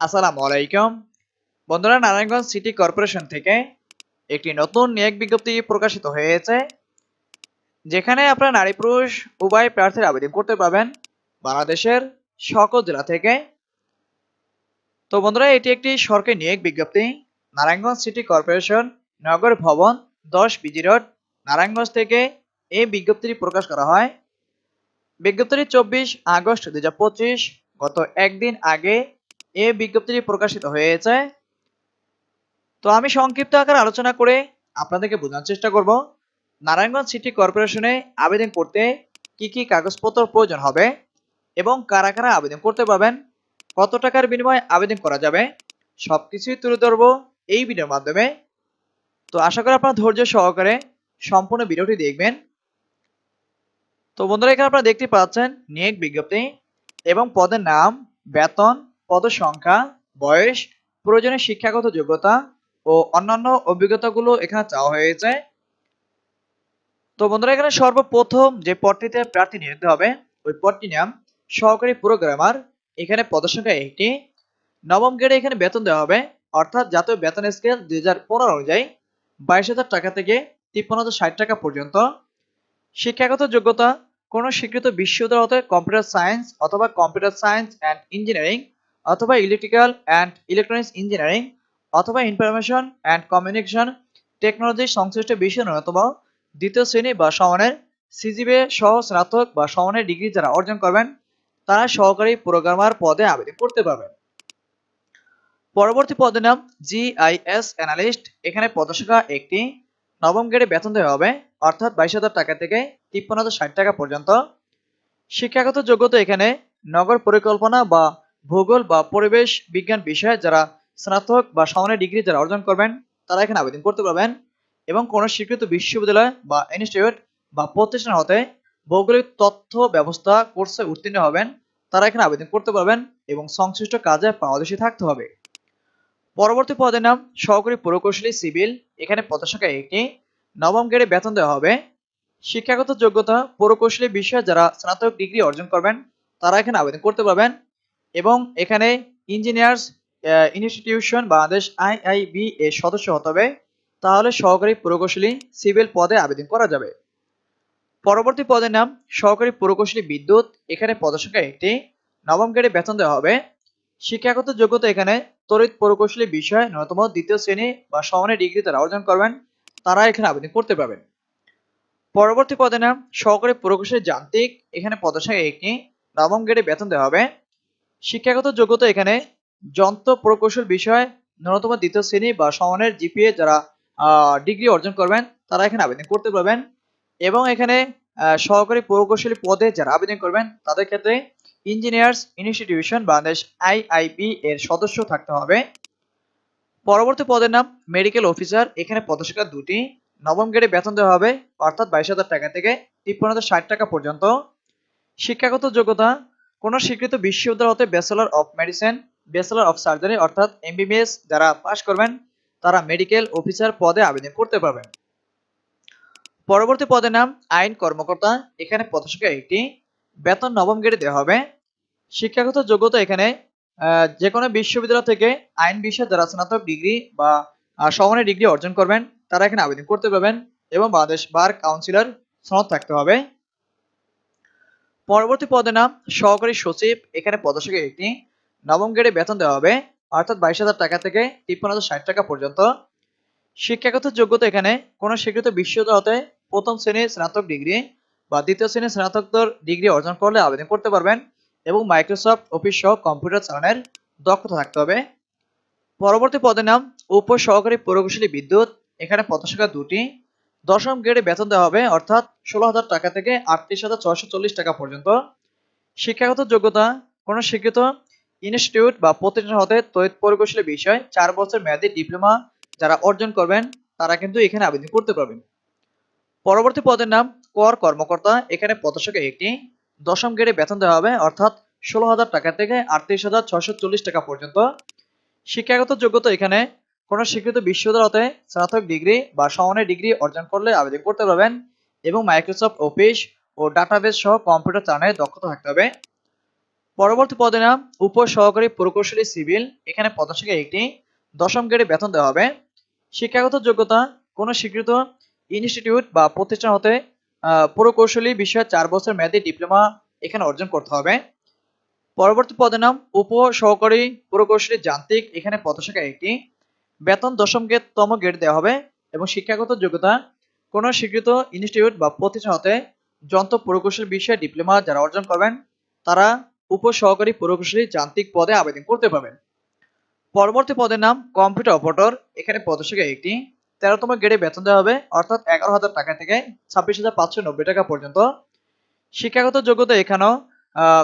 আসসালামু আলাইকুম। বন্ধুরা, নারায়ণগঞ্জ সিটি কর্পোরেশন থেকে একটি নতুন নিয়োগ বিজ্ঞপ্তি প্রকাশিত হয়েছে, যেখানে আপনারা নারী পুরুষ উভয় প্রার্থীর আবেদন করতে পারবেন বাংলাদেশের সকল জেলা থেকে। তো বন্ধুরা, এটি একটি সরকারি নিয়োগ বিজ্ঞপ্তি। নারায়ণগঞ্জ সিটি কর্পোরেশন নগর ভবন দশ বিজি রোড, নারায়ণগঞ্জ থেকে এই বিজ্ঞপ্তিটি প্রকাশ করা হয়। বিজ্ঞপ্তিটি চব্বিশ আগস্ট দুই হাজার পঁচিশ, গত একদিন আগে এই বিজ্ঞপ্তিটি প্রকাশিত হয়েছে। তো আমি সংক্ষিপ্ত আকার আলোচনা করে আপনাদেরকে বোঝানোর চেষ্টা করব। নারায়ণগঞ্জ সিটি কর্পোরেশনে আবেদন করতে কি কি কাগজপত্র প্রয়োজন হবে এবং কারা কারা আবেদন করতে পারবেন, কত টাকার বিনিময়ে আবেদন করা যাবে, সবকিছুই তুলে ধরবো এই ভিডিওর মাধ্যমে। তো আশা করি আপনারা ধৈর্য সহকারে সম্পূর্ণ ভিডিওটি দেখবেন। তো বন্ধুরা, এখানে আপনারা দেখতে পাচ্ছেন নিয়োগ বিজ্ঞপ্তি এবং পদের নাম, বেতন পদ সংখ্যা বয়স, প্রয়োজনীয় শিক্ষাগত যোগ্যতা ও অন্যান্য অভিজ্ঞতাগুলো এখানে চাওয়া হয়েছে। তো বন্ধুরা, এখানে সর্বপ্রথম যে পদটিতে প্রার্থী নিয়োগ হবে, ওই পদটির নাম সহকারী প্রোগ্রামার। এখানে পদের সংখ্যা একটি। নবম গ্রেডে এখানে বেতন দেওয়া হবে, অর্থাৎ জাতীয় বেতন স্কেল দুই হাজার পনেরো অনুযায়ী বাইশ হাজার টাকা থেকে তিপ্পান্ন হাজার ষাট টাকা পর্যন্ত। শিক্ষাগত যোগ্যতা, কোনো স্বীকৃত বিশ্ববিদ্যালয় হতে কম্পিউটার সায়েন্স অথবা কম্পিউটার সায়েন্স অ্যান্ড ইঞ্জিনিয়ারিং অথবা ইলেকট্রিক্যাল অ্যান্ড ইলেকট্রনিক্স ইঞ্জিনিয়ারিং অথবা ইনফরমেশন অ্যান্ড কমিউনিকেশন টেকনোলজি সংশ্লিষ্ট বিষয় ন্যূনতম দ্বিতীয় শ্রেণি বা সমানের সিজিবে সহ স্নাতক বা সমানের ডিগ্রি যারা অর্জন করবেন, তারা সহকারী প্রোগ্রামার পদে আবেদন করতে পারবেন। পরবর্তী পদের নাম জিআইএস অ্যানালিস্ট এখানে পদসংখ্যা একটি নবম গ্রেডে বেতন দেওয়া হবে, অর্থাৎ বাইশ হাজার টাকা থেকে তিপ্পান্ন হাজার ষাট টাকা পর্যন্ত। শিক্ষাগত যোগ্যতা এখানে নগর পরিকল্পনা বা ভূগোল বা পরিবেশ বিজ্ঞান বিষয়ে যারা স্নাতক বা সমানের ডিগ্রি যারা অর্জন করবেন, তারা এখানে আবেদন করতে পারবেন এবং কোন স্বীকৃত বিশ্ববিদ্যালয় বা ইনস্টিটিউট বা প্রতিষ্ঠান হতে ভৌগোলিক তথ্য ব্যবস্থা কোর্সে উত্তীর্ণ হবেন, তারা এখানে আবেদন করতে পারবেন এবং সংশ্লিষ্ট কাজে পারদর্শী থাকতে হবে। পরবর্তী পদের নাম সহকারী প্রকৌশলী সিভিল, এখানে পদসংখ্যা একটি নবম গ্রেডে বেতন দেওয়া হবে। শিক্ষাগত যোগ্যতা প্রকৌশলী বিষয়ে যারা স্নাতক ডিগ্রি অর্জন করবেন, তারা এখানে আবেদন করতে পারবেন এবং এখানে ইঞ্জিনিয়ার্স ইনস্টিটিউশন বাংলাদেশ আইআইবি এর সদস্য হতে হবে। তাহলে সহকারী প্রকৌশলী সিভিল পদে আবেদন করা যাবে। পরবর্তী পদের নাম সহকারী প্রকৌশলী বিদ্যুৎ। এখানে পদসংখ্যা একটি। নবম গ্রেডে বেতন দেওয়া হবে। শিক্ষাগত যোগ্যতা এখানে তড়িৎ প্রকৌশলী বিষয় ন্যূনতম দ্বিতীয় শ্রেণি বা সমানের ডিগ্রি তারা অর্জন করবেন। তারা এখানে আবেদন করতে পারবেন। পরবর্তী পদের নাম সহকারী প্রকৌশলী যান্ত্রিক। এখানে পদসংখ্যা একটি। নবম গ্রেডে বেতন দেওয়া হবে। শিক্ষাগত যোগ্যতা এখানে যন্ত্র প্রকৌশল বিষয় ন্যূনতম দ্বিতীয় শ্রেণি বা সমানের জিপিএ যারা ডিগ্রি অর্জন করবেন, তারা এখানে আবেদন করতে পারবেন। এবং এখানে সহকারী প্রকৌশলী পদে যারা আবেদন করবেন, তাদের ক্ষেত্রে ইঞ্জিনিয়ার্স ইনস্টিটিউশন বাংলাদেশ আইআইবি এর সদস্য থাকতে হবে। পরবর্তী পদের নাম মেডিকেল অফিসার এখানে পদসংখ্যা দুটি, নবম গ্রেডে বেতন দেওয়া হবে, অর্থাৎ বাইশ হাজার টাকা থেকে তিপ্পান্ন হাজার ষাট টাকা পর্যন্ত। শিক্ষাগত যোগ্যতা কোন স্বীকৃত বিশ্ববিদ্যালয় হতে bachelor of medicine bachelor of surgery অর্থাৎ এমবিবিএস যারা পাশ করবেন, তারা মেডিকেল অফিসার পদে আবেদন করতে পারবেন। পরবর্তী পদের নাম আইন কর্মকর্তা। এখানে পদসংখ্যা একটি বেতন নবম গ্রেডে দেওয়া হবে। শিক্ষাগত যোগ্যতা এখানে যে কোনো বিশ্ববিদ্যালয় থেকে আইন বিষয়ে যারা স্নাতক ডিগ্রি বা সমানের ডিগ্রি অর্জন করবেন, তারা এখানে আবেদন করতে পারবেন এবং বাংলাদেশ বার কাউন্সিলর সনদ থাকতে হবে। পরবর্তী পদের নাম সহকারী সচিব। এখানে পদসংখ্যা একটি নবম গ্রেডে বেতন দেওয়া হবে, অর্থাৎ বাইশ হাজার টাকা থেকে তিপ্পান্ন হাজার ষাট টাকা পর্যন্ত। শিক্ষাগত যোগ্যতা এখানে, কোন স্বীকৃত বিশ্ববিদ্যালয় হতে প্রথম শ্রেণির স্নাতক ডিগ্রি বা দ্বিতীয় শ্রেণির স্নাতকোত্তর ডিগ্রি অর্জন করলে আবেদন করতে পারবেন এবং মাইক্রোসফট অফিস সহ কম্পিউটার চালানোর দক্ষতা থাকতে হবে। পরবর্তী পদের নাম উপ সহকারী প্রকৌশলী বিদ্যুৎ। এখানে পদসংখ্যা দুটি দশম গ্রেডে বেতন দেওয়া হবে, অর্থাৎ ষোলো হাজার টাকা থেকে আটত্রিশ হাজার ছয়শো চল্লিশ টাকা পর্যন্ত। শিক্ষাগত যোগ্যতা, কোনো স্বীকৃত ইনস্টিটিউট বা প্রতিষ্ঠান হতে তড়িৎ প্রকৌশলী বিষয়, চার বছর মেয়াদী ডিপ্লোমা যারা অর্জন করবেন, তারা কিন্তু এখানে আবেদন করতে পারবেন। পরবর্তী পদের নাম, কর কর্মকর্তা। এখানে পদসংখ্যা একটি। দশম গ্রেডে বেতন দেওয়া হবে, অর্থাৎ ষোলো হাজার টাকা থেকে আটত্রিশ হাজার ছয়শো চল্লিশ টাকা পর্যন্ত। শিক্ষাগত যোগ্যতা এখানে কোনো স্বীকৃত বিশ্ববিদ্যালয় হতে স্নাতক ডিগ্রি বা সমানের ডিগ্রি অর্জন করলে আবেদন করতে পারবেন এবং মাইক্রোসফট অফিস ও ডাটাবেস সহ কম্পিউটার চালানোর দক্ষতা থাকতে হবে। পরবর্তী পদের নাম উপ সহকারী প্রকৌশলী সিভিল। এখানে পদসংখ্যা একটি দশম গ্রেডে বেতন দেওয়া হবে। শিক্ষাগত যোগ্যতা, কোনো স্বীকৃত ইনস্টিটিউট বা প্রতিষ্ঠান হতে প্রকৌশলী বিষয়ে চার বছর মেয়াদী ডিপ্লোমা এখানে অর্জন করতে হবে। পরবর্তী পদের নাম উপ সহকারী প্রকৌশলী যান্ত্রিক। এখানে পদসংখ্যা একটি বেতন দশম গ্রেড তম গ্রেড দেওয়া হবে এবং শিক্ষাগত যোগ্যতা, কোনো স্বীকৃত ইনস্টিটিউট বা প্রতিষ্ঠান হতে যন্ত্র প্রকৌশল বিষয়ে ডিপ্লোমা যারা অর্জন করবেন, তারা উপ সহকারী প্রকৌশলী যান্ত্রিক পদে আবেদন করতে পারবেন। পরবর্তী পদের নাম কম্পিউটার অপারেটর এখানে পদসংখ্যা একটি তেরোতম গ্রেডে বেতন দেওয়া হবে, অর্থাৎ এগারো হাজার টাকা থেকে ছাব্বিশ হাজার পাঁচশো নব্বই টাকা পর্যন্ত। শিক্ষাগত যোগ্যতা এখানেও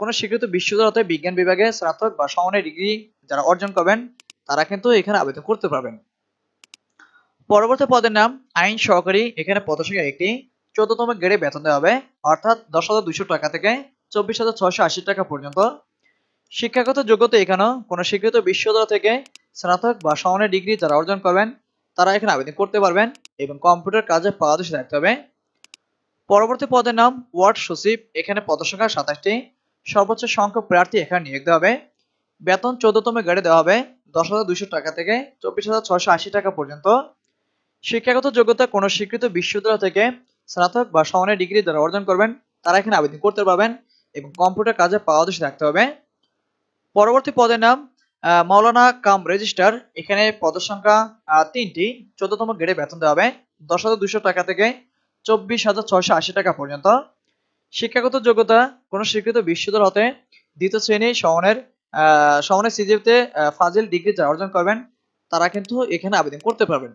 কোনো স্বীকৃত বিশ্ববিদ্যালয় বিজ্ঞান বিভাগে স্নাতক বা সমানের ডিগ্রি যারা অর্জন করবেন তারা কিন্তু এখানে আবেদন করতে পারবেন। পরবর্তী পদের নাম, আইন সহকারী, এখানে পদসংখ্যা একটি চোদ্দতম গ্রেডে বেতন দেওয়া হবে, অর্থাৎ দশ হাজার দুইশো টাকা থেকে চব্বিশ হাজার ছয়শো আশি টাকা পর্যন্ত। শিক্ষাগত যোগ্যতা এখানেও, কোনো স্বীকৃত বিশ্ববিদ্যালয় থেকে স্নাতক বা সমানের ডিগ্রি যারা অর্জন করবেন, তারা এখানে আবেদন করতে পারবেন এবং কম্পিউটার কাজে পারদর্শী থাকতে হবে। পরবর্তী পদের নাম, ওয়ার্ড সচিব, এখানে পদসংখ্যা সাতাশটি সর্বোচ্চ সংখ্যক প্রার্থী এখানে নিয়োগ দেওয়া হবে। বেতন চোদ্দতম গ্রেডে দেওয়া হবে দশ হাজার দুইশো টাকা থেকে চব্বিশ হাজার ছয়শো আশি টাকা পর্যন্ত। শিক্ষাগত যোগ্যতা কোনো স্বীকৃত বিশ্ববিদ্যালয় থেকে স্নাতক বা সমানের ডিগ্রি যারা অর্জন করবেন তারা এখানে আবেদন করতে পারবেন এবং কম্পিউটার কাজে পারদর্শী থাকতে হবে। পরবর্তী পদের নাম আহ, মাওলানা কাম রেজিস্টার। এখানে পদের সংখ্যা তিনটি। চোদ্দতম গ্রেডে বেতন দেওয়া হবে। দশ হাজার দুশো টাকা থেকে চব্বিশ হাজার ছয়শো আশি টাকা পর্যন্ত। শিক্ষাগত যোগ্যতা কোনো স্বীকৃত বিশ্ববিদ্যালয় হতে দ্বিতীয় শ্রেণি সমানের সমানের সিজিপিতে ফাজিল ডিগ্রি যারা অর্জন করবেন, তারা কিন্তু এখানে আবেদন করতে পারবেন।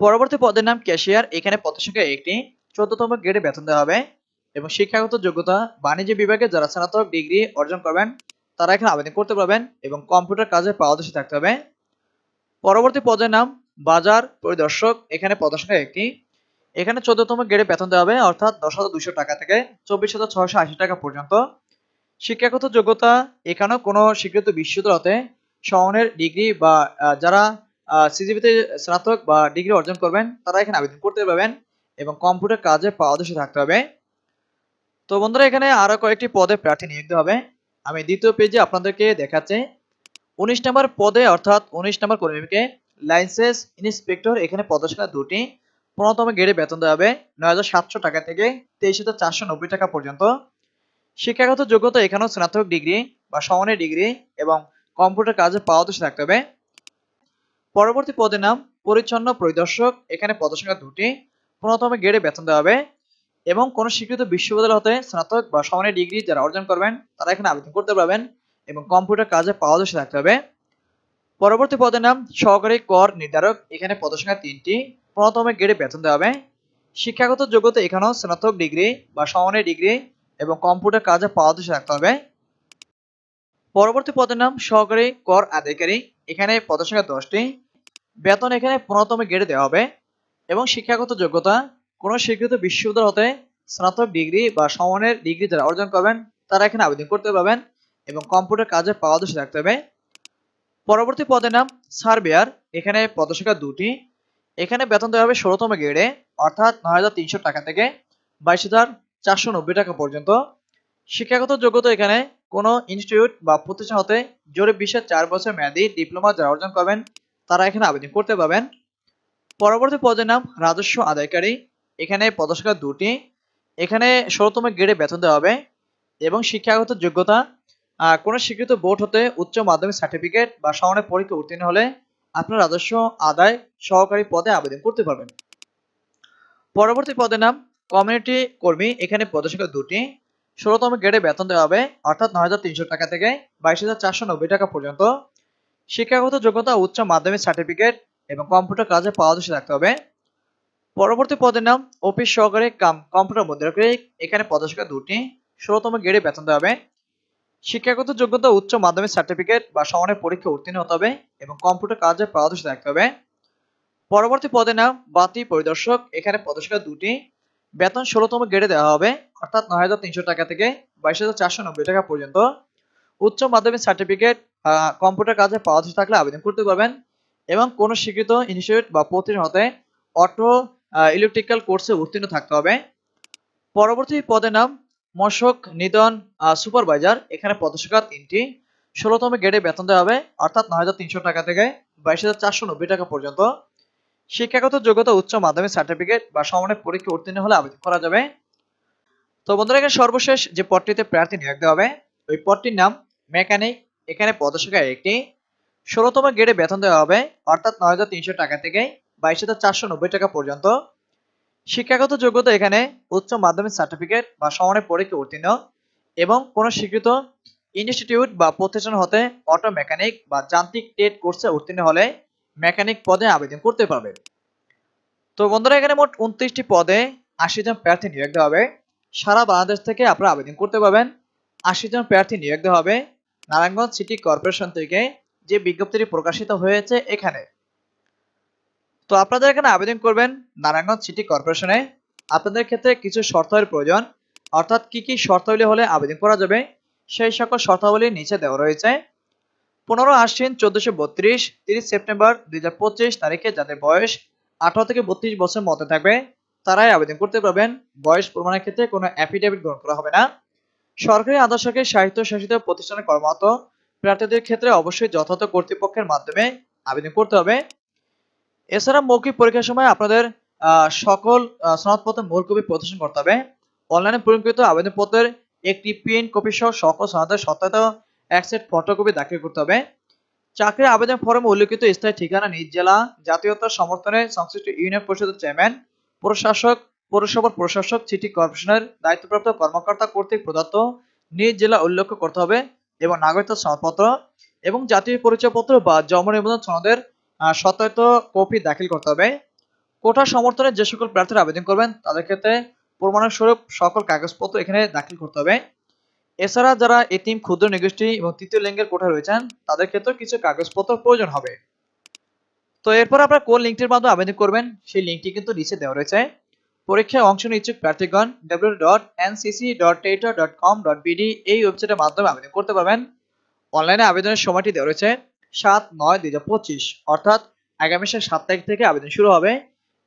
পরবর্তী পদের নাম ক্যাশিয়ার এখানে পদের সংখ্যা একটি চোদ্দতম গ্রেডে বেতন দেওয়া হবে এবং শিক্ষাগত যোগ্যতা, বাণিজ্য বিভাগে যারা স্নাতক ডিগ্রি অর্জন করবেন, তারা এখানে আবেদন করতে পারবেন এবং কম্পিউটার কাজে পারদর্শী থাকতে হবে। পরবর্তী পদের নাম বাজার পরিদর্শক। এখানে পদের সংখ্যা একটি, এখানে চোদ্দতম গ্রেডে বেতন দেওয়া হবে, অর্থাৎ দশ হাজার দুইশো টাকা থেকে চব্বিশ হাজার ছয়শো আশি টাকা পর্যন্ত। শিক্ষাগত যোগ্যতা এখানেও কোনো স্বীকৃত বিশ্ববিদ্যালয়তে সমানের ডিগ্রি বা যারা সিজিপিতে স্নাতক বা ডিগ্রি অর্জন করবেন, তারা এখানে আবেদন করতে পারবেন এবং কম্পিউটার কাজে পারদর্শী থাকতে হবে। তো বন্ধুরা, এখানে আরও কয়েকটি পদে প্রার্থী নিয়োগ হবে। আমি দ্বিতীয় পেজে আপনাদেরকে দেখাচ্ছি। উনিশ নম্বর পদে, অর্থাৎ উনিশ নম্বর কর্মীকে লাইসেন্স ইন্সপেক্টর এখানে পদসংখ্যা দুটি, পনেরোতম গ্রেডে বেতন দেওয়া হবে নয় হাজার সাতশো টাকা থেকে তেইশ টাকা পর্যন্ত। শিক্ষাগত যোগ্যতা এখানেও স্নাতক ডিগ্রি বা সমানের ডিগ্রি এবং কম্পিউটার কাজে পারদর্শী থাকতে হবে। পরবর্তী পদের নাম পরিচ্ছন্ন পরিদর্শক। এখানে পদসংখ্যা দুটি। পনেরোতম গ্রেডে বেতন দেওয়া হবে এবং কোন স্বীকৃত বিশ্ববিদ্যালয় হতে স্নাতক বা সমানের ডিগ্রি যারা অর্জন করবেন, তারা এখানে আবেদন করতে পারবেন এবং কম্পিউটার কাজে পারদর্শী থাকতে হবে। পরবর্তী পদের নাম সহকারী কর নির্ধারক। এখানে পদসংখ্যা তিনটি। পনেরোতম গ্রেডে বেতন দেওয়া হবে। শিক্ষাগত যোগ্যতা এখানেও স্নাতক ডিগ্রি বা সমানের ডিগ্রি এবং কম্পিউটার কাজে পারদর্শী থাকতে হবে। পরবর্তী পদের নাম সহকারী কর আধিকারী এখানে পদসংখ্যা দশটি। বেতন এখানে পনেরোতম গ্রেডে দেওয়া হবে এবং শিক্ষাগত যোগ্যতা। কোনো স্বীকৃত বিশ্ববিদ্যালয় হতে স্নাতক ডিগ্রি বা সমানের ডিগ্রি যারা অর্জন করবেন, তারা এখানে আবেদন করতে পারবেন এবং কম্পিউটার কাজে পারদর্শী থাকতে হবে। পরবর্তী পদের নাম সার্ভেয়ার। এখানে পদসংখ্যা দুটি। এখানে বেতন দেওয়া হবে ষোলোতম গ্রেডে অর্থাৎ নয় হাজার তিনশো টাকা থেকে বাইশ হাজার চারশো নব্বই টাকা পর্যন্ত। শিক্ষাগত যোগ্যতা এখানে কোনো ইনস্টিটিউট বা প্রতিষ্ঠান হতে জরিপ বিশ্বের চার বছর মেয়াদী ডিপ্লোমা যারা অর্জন করবেন, তারা এখানে আবেদন করতে পারবেন। পরবর্তী পদের নাম রাজস্ব আদায়কারী। এখানে পদসংখ্যা দুটি। এখানে ষোলোতম গ্রেডে বেতন দেওয়া হবে এবং শিক্ষাগত যোগ্যতা কোনো স্বীকৃত বোর্ড হতে উচ্চ মাধ্যমিক সার্টিফিকেট বা সমানের পরীক্ষা উত্তীর্ণ হলে আপনার রাজস্ব আদায় সহকারী পদে আবেদন করতে পারবেন। পরবর্তী পদের নাম কমিউনিটি কর্মী এখানে পদসংখ্যা দুটি। ষোলোতম গ্রেডে বেতন দেওয়া হবে, অর্থাৎ নয় হাজার তিনশো টাকা থেকে বাইশ টাকা পর্যন্ত। শিক্ষাগত যোগ্যতা, উচ্চ মাধ্যমিক সার্টিফিকেট এবং কম্পিউটার কাজে পারদর্শী থাকতে হবে। পরবর্তী পদের নাম অফিস সহকারী কাম কম্পিউটার মুদ্রাকারী এখানে পদসংখ্যা দুটি, ষোলোতম গ্রেডে বেতন দেওয়া হবে। শিক্ষাগত যোগ্যতা, উচ্চ মাধ্যমিক সার্টিফিকেট বা সমানের পরীক্ষা উত্তীর্ণ হতে হবে এবং কম্পিউটার কাজে পারদর্শী থাকতে হবে। পরবর্তী পদের নাম বাতি পরিদর্শক। এখানে পদসংখ্যা দুটি বেতন ষোলোতম গ্রেডে দেওয়া হবে, অর্থাৎ নয় হাজার তিনশো টাকা থেকে বাইশ হাজার চারশো নব্বই টাকা পর্যন্ত। উচ্চ মাধ্যমিক সার্টিফিকেট কম্পিউটার কাজে পারদর্শী থাকলে আবেদন করতে পারবেন এবং কোনো স্বীকৃত ইনস্টিটিউট বা প্রতিষ্ঠান হতে অটো ইলেকট্রিক্যাল কোর্সে উত্তীর্ণ থাকতে হবে। পরবর্তী পদের নাম মশক নিদন সুপারভাইজার এখানে পদসংখ্যা তিনটি। ষোলোতম গ্রেডে বেতন দেওয়া হবে, অর্থাৎ নয় হাজার তিনশো টাকা থেকে বাইশ টাকা পর্যন্ত। শিক্ষাগত যোগ্যতা, উচ্চ মাধ্যমিক সার্টিফিকেট বা সমানের পরীক্ষা উত্তীর্ণ হলে আবেদন করা যাবে। তো বন্ধুরা, এখানে সর্বশেষ যে পদটিতে প্রার্থী নিয়োগ দেওয়া হবে, ওই পদটির নাম মেকানিক। এখানে পদসংখ্যা একটি ষোলোতম গ্রেডে বেতন দেওয়া হবে, অর্থাৎ নয় হাজার তিনশো টাকা থেকে বাইশ হাজার টাকা পর্যন্ত। শিক্ষাগত যোগ্যতা এখানে উচ্চ মাধ্যমিক সার্টিফিকেট বা সমানের পরীক্ষা উত্তীর্ণ এবং কোনো স্বীকৃত ইনস্টিটিউট বা প্রতিষ্ঠান হতে অটো মেকানিক বা যান্ত্রিক টেট কোর্সে উত্তীর্ণ হলে মেকানিক পদে আবেদন করতে পারবে। তো বন্ধুরা, এখানে মোট উনত্রিশটি পদে আশি জন প্রার্থী নিয়োগ দেওয়া হবে। সারা বাংলাদেশ থেকে আপনারা আবেদন করতে পারবেন। আশি জন প্রার্থী নিয়োগ দেওয়া হবে নারায়ণগঞ্জ সিটি কর্পোরেশন থেকে, যে বিজ্ঞপ্তিটি প্রকাশিত হয়েছে এখানে। তো আপনাদের এখানে আবেদন করবেন নারায়ণগঞ্জ সিটি কর্পোরেশনে। আপনাদের ক্ষেত্রে কিছু শর্তের প্রয়োজন। অর্থাৎ কি কি শর্তাবলী হলে আবেদন করা যাবে? সেই সকল শর্তাবলী নিচে দেওয়া রয়েছে। পনেরো আশ্বিন চোদ্দশো বত্রিশ, তিরিশ সেপ্টেম্বর দুই তারিখে যাদের বয়স আঠারো থেকে বত্রিশ বছর মধ্যে থাকবে, তারাই আবেদন করতে পারবেন। বয়স প্রমাণের ক্ষেত্রে কোনো অ্যাফিডেভিট গ্রহণ করা হবে না। সরকারি আদর্শকে সাহিত্য শাসিত প্রতিষ্ঠানে কর্মরত প্রার্থীদের ক্ষেত্রে অবশ্যই যথাযথ কর্তৃপক্ষের মাধ্যমে আবেদন করতে হবে। এছাড়া মৌখিক পরীক্ষার সময় আপনাদের সকল সনদপত্রের মূল কপি প্রদর্শন করতে হবে। অনলাইনে পূরণকৃত আবেদনপত্রের একটি প্রিন্ট কপি সহ সকল সনদের সত্যায়িত এক সেট ফটোকপি দাখিল করতে হবে। চাকরির আবেদন ফর্মে উল্লেখিত স্থায়ী ঠিকানা নিজ জেলা, জাতীয়তা সমর্থনে সংশ্লিষ্ট ইউনিয়ন পরিষদের চেয়ারম্যান প্রশাসক, পৌরসভার প্রশাসক সিটি কর্পোরেশনের দায়িত্বপ্রাপ্ত কর্মকর্তা কর্তৃক প্রদত্ত নিজ জেলা উল্লেখ করতে হবে এবং নাগরিকত্ব সনদপত্র এবং জাতীয় পরিচয়পত্র বা জন্ম নিবন্ধন সনদের সত্যায়িত কপি দাখিল করতে হবে। কোটা সমর্থনে যে সকল প্রার্থীরা আবেদন করবেন তাদের ক্ষেত্রে প্রমাণের স্বরূপ সকল কাগজপত্র এখানে দাখিল করতে হবে। এছাড়া যারা এতিম ক্ষুদ্র নিগোষ্ঠী এবং তৃতীয় লিঙ্গের কোঠা রয়েছেন, তাদের ক্ষেত্রে কিছু কাগজপত্র প্রয়োজন হবে। তো এরপর আপনারা কোন লিঙ্কটির মাধ্যমে আবেদন করবেন, সেই লিঙ্কটি কিন্তু নিচে দেওয়া রয়েছে। পরীক্ষায় অংশ নিয়ে ইচ্ছুক প্রার্থীগণ www.ncc.tato.com.bd এই ওয়েবসাইটের মাধ্যমে আবেদন করতে পারবেন। অনলাইনে আবেদনের সময়টি দেওয়া রয়েছে সাত নয় দুই হাজার পঁচিশ, অর্থাৎ আগামী মাসের সাত তারিখ থেকে আবেদন শুরু হবে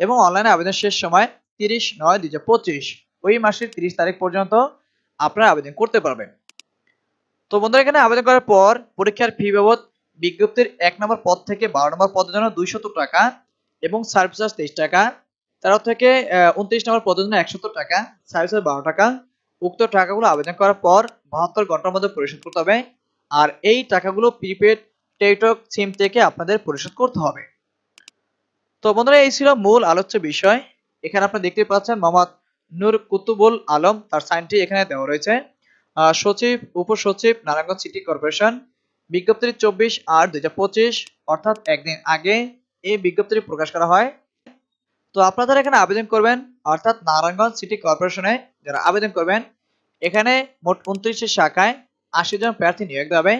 এবং অনলাইনে আবেদন শেষ সময় তিরিশ নয় দুই হাজার পঁচিশ, ওই মাসের তিরিশ তারিখ পর্যন্ত আপনারা আবেদন করতে পারবেন। তো বন্ধুরা, এখানে আবেদন করার পর পরীক্ষার ফি বাবদ বিজ্ঞপ্তির এক নম্বর পদ থেকে বারো নম্বর পদের জন্য দুইশত টাকা এবং সার্ভিস চার্জ তেইশ টাকা। তেরো থেকে উনত্রিশ নম্বর পদের জন্য একশত টাকা সার্ভিস চার্জ বারো টাকা। উক্ত টাকাগুলো আবেদন করার পর বাহাত্তর ঘণ্টার মধ্যে পরিশোধ করতে হবে। আর এই টাকাগুলো প্রিপেড টেলিটক সিম থেকে আপনাদের পরিশোধ করতে হবে। তো বন্ধুরা, এই ছিল মূল আলোচ্য বিষয়। এখানে আপনি দেখতে পাচ্ছেন মোহাম্মদ নূর কুতুবুল আলম, তার সাইনটি এখানে দেওয়া রয়েছে। সচিব, উপসচিব, নারায়ণগঞ্জ সিটি কর্পোরেশন বিজ্ঞপ্তিটি চব্বিশ আট দুই হাজার পঁচিশ, অর্থাৎ একদিন আগে এই বিজ্ঞপ্তিটি প্রকাশ করা হয়। তো আপনারা এখানে আবেদন করবেন, অর্থাৎ নারায়ণগঞ্জ সিটি কর্পোরেশনে যারা আবেদন করবেন, এখানে মোট উনত্রিশটি শাখায় আশি জন প্রার্থী নিয়োগ দেওয়া হবে।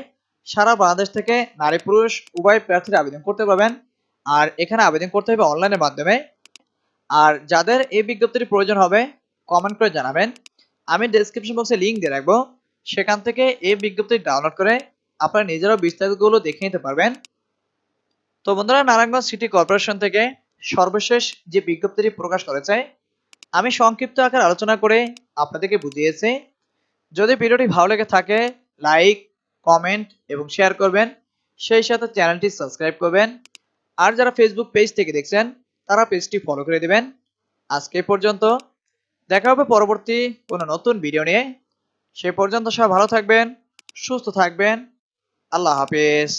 সারা বাংলাদেশ থেকে নারী পুরুষ উভয় প্রার্থীরা আবেদন করতে পারবেন, আর এখানে আবেদন করতে হবে অনলাইনের মাধ্যমে। আর যাদের এই বিজ্ঞপ্তির প্রয়োজন হবে কমেন্ট করে জানাবেন। আমি ডেসক্রিপশন বক্সে লিঙ্ক দিয়ে রাখব। সেখান থেকে এই বিজ্ঞপ্তি ডাউনলোড করে আপনারা নিজেরাও বিস্তারিতগুলো দেখে নিতে পারবেন। তো বন্ধুরা, নারায়ণগঞ্জ সিটি কর্পোরেশন থেকে সর্বশেষ যে বিজ্ঞপ্তিটি প্রকাশ করেছে, আমি সংক্ষিপ্ত আকার আলোচনা করে আপনাদেরকে বুঝিয়েছি। যদি ভিডিওটি ভালো লেগে থাকে লাইক কমেন্ট এবং শেয়ার করবেন। সেই সাথে চ্যানেলটি সাবস্ক্রাইব করবেন। আর যারা ফেসবুক পেজ থেকে দেখছেন, তারা পেজটি ফলো করে দেবেন। আজকে পর্যন্ত। দেখা হবে পরবর্তী কোনো নতুন ভিডিও নিয়ে। সে পর্যন্ত সবাই ভালো থাকবেন, সুস্থ থাকবেন। আল্লাহ হাফেজ।